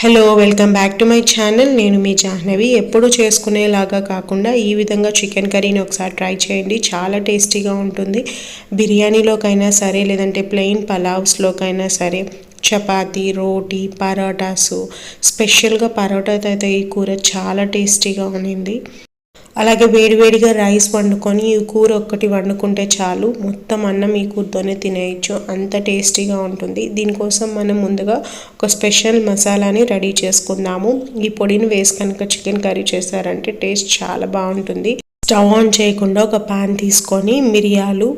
Hello welcome back to my channel నేను మీ జాహ్నవి. ఎప్పుడు చేసుకునేలాగా కాకుండా ఈ విధంగా చికెన్ కర్రీని ఒకసారి ట్రై చేయండి. చాలా టేస్టీగా ఉంటుంది. బిర్యానీలోకైనా సరే లేదంటే ప్లెయిన్ పలావ్స్లోకైనా సరే చపాతీ రోటీ పరోటాసు. స్పెషల్గా పరోటాతో అయితే ఈ కూర చాలా టేస్టీగా ఉన్నింది అలాగే వేడివేడిగా రైస్ వండుకొని ఈ కూర ఒక్కటి వండుకుంటే చాలు. మొత్తం అన్నం ఈ కూరతోనే తినేయచ్చు. అంత టేస్టీగా ఉంటుంది. దీనికోసం మనం ముందుగా ఒక స్పెషల్ మసాలాని రెడీ చేసుకుందాము. ఈ పొడిని వేసి కనుక చికెన్ కర్రీ చేశారంటే టేస్ట్ చాలా బాగుంటుంది. స్టవ్ ఆన్ చేయకుండా ఒక ప్యాన్ తీసుకొని మిరియాలు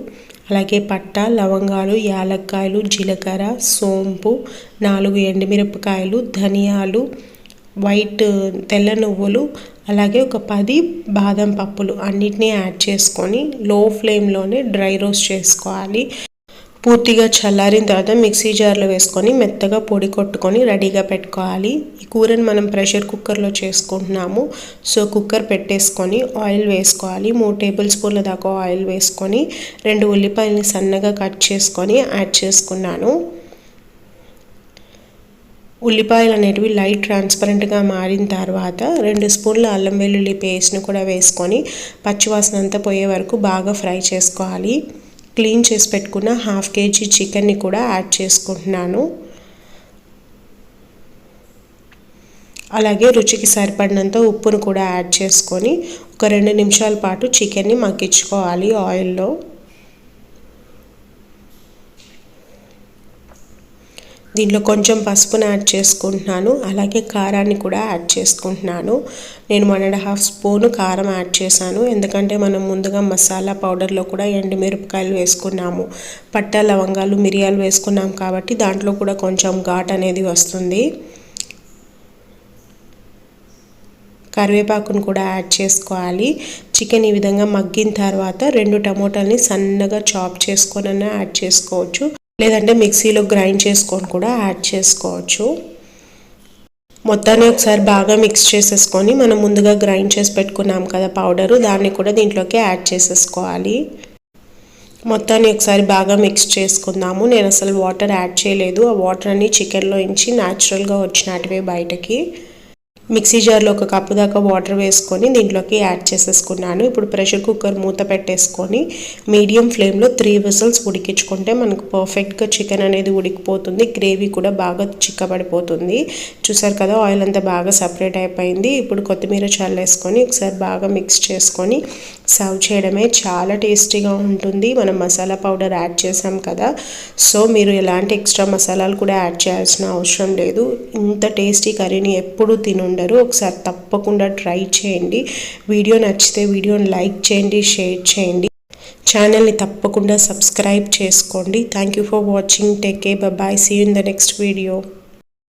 అలాగే పట్ట లవంగాలు యాలక్కాయలు జీలకర్ర సోంపు నాలుగు ఎండుమిరపకాయలు ధనియాలు వైట్ తెల్ల నువ్వులు అలాగే ఒక పది బాదం పప్పులు అన్నిటినీ యాడ్ చేసుకొని లో ఫ్లేమ్లోనే డ్రై రోస్ట్ చేసుకోవాలి. పూర్తిగా చల్లారిన తర్వాత మిక్సీ జార్లో వేసుకొని మెత్తగా పొడి కొట్టుకొని రెడీగా పెట్టుకోవాలి. ఈ కూరని మనం ప్రెషర్ కుక్కర్లో చేసుకుంటున్నాము. సో కుక్కర్ పెట్టేసుకొని ఆయిల్ వేసుకోవాలి. మూడు టేబుల్ స్పూన్ల దాకా ఆయిల్ వేసుకొని రెండు ఉల్లిపాయలని సన్నగా కట్ చేసుకొని యాడ్ చేసుకున్నాను. ఉల్లిపాయలు అనేటివి లైట్ ట్రాన్స్పరెంట్గా మారిన తర్వాత రెండు స్పూన్ల అల్లం వెల్లుల్లి పేస్ట్ని కూడా వేసుకొని పచ్చివాసన అంతా పోయే వరకు బాగా ఫ్రై చేసుకోవాలి. క్లీన్ చేసి పెట్టుకున్న హాఫ్ కేజీ చికెన్ని కూడా యాడ్ చేసుకుంటున్నాను. అలాగే రుచికి సరిపడినంత ఉప్పును కూడా యాడ్ చేసుకొని ఒక రెండు నిమిషాల పాటు చికెన్ని మగ్గించుకోవాలి ఆయిల్లో దీంట్లో కొంచెం పసుపును యాడ్ చేసుకుంటున్నాను. అలాగే కారాన్ని కూడా యాడ్ చేసుకుంటున్నాను. నేను వన్ అండ్ హాఫ్ స్పూన్ కారం యాడ్ చేశాను. ఎందుకంటే మనం ముందుగా మసాలా పౌడర్లో కూడా ఎండుమిరపకాయలు వేసుకున్నాము. పట్ట లవంగాలు మిరియాలు వేసుకున్నాం కాబట్టి దాంట్లో కూడా కొంచెం ఘాట్ అనేది వస్తుంది. కరివేపాకును కూడా యాడ్ చేసుకోవాలి. చికెన్ ఈ విధంగా మగ్గిన తర్వాత రెండు టమోటాలని సన్నగా చాప్ చేసుకొని యాడ్ చేసుకోవచ్చు. లేదంటే మిక్సీలో గ్రైండ్ చేసుకొని కూడా యాడ్ చేసుకోవచ్చు. మొత్తాన్ని ఒకసారి బాగా మిక్స్ చేసేసుకొని మనం ముందుగా గ్రైండ్ చేసి పెట్టుకున్నాం కదా పౌడరు దాన్ని కూడా దీంట్లోకి యాడ్ చేసేసుకోవాలి. మొత్తాన్ని ఒకసారి బాగా మిక్స్ చేసుకుందాము. నేను అసలు వాటర్ యాడ్ చేయలేదు. ఆ వాటర్ అన్ని చికెన్లో ఇంచి న్యాచురల్గా వచ్చినటివే బయటకి. మిక్సీ జార్లో ఒక కప్పు దాకా వాటర్ వేసుకొని దీంట్లోకి యాడ్ చేసేసుకున్నాను. ఇప్పుడు ప్రెషర్ కుక్కర్ మూత పెట్టేసుకొని మీడియం ఫ్లేమ్లో త్రీ విజిల్స్ ఉడికించుకుంటే మనకు పర్ఫెక్ట్గా చికెన్ అనేది ఉడికిపోతుంది. గ్రేవీ కూడా బాగా చిక్కబడిపోతుంది. చూసారు కదా ఆయిల్ అంతా బాగా సపరేట్ అయిపోయింది. ఇప్పుడు కొత్తిమీర చల్లేసుకొని ఒకసారి బాగా మిక్స్ చేసుకొని సర్వ్ చేయడమే చాలా టేస్టీగా ఉంటుంది. మనం మసాలా పౌడర్ యాడ్ చేసాం కదా సో మీరు ఎలాంటి ఎక్స్ట్రా మసాలాలు కూడా యాడ్ చేయాల్సిన అవసరం లేదు. ఇంత టేస్టీ కర్రీని ఎప్పుడు ఉండరు ఒకసారి తప్పకుండా ట్రై చేయండి. వీడియో నచ్చితే వీడియోని లైక్ చేయండి షేర్ చేయండి. ఛానల్ని తప్పకుండా సబ్స్క్రైబ్ చేసుకోండి. Thank you for watching take a bye see in the next video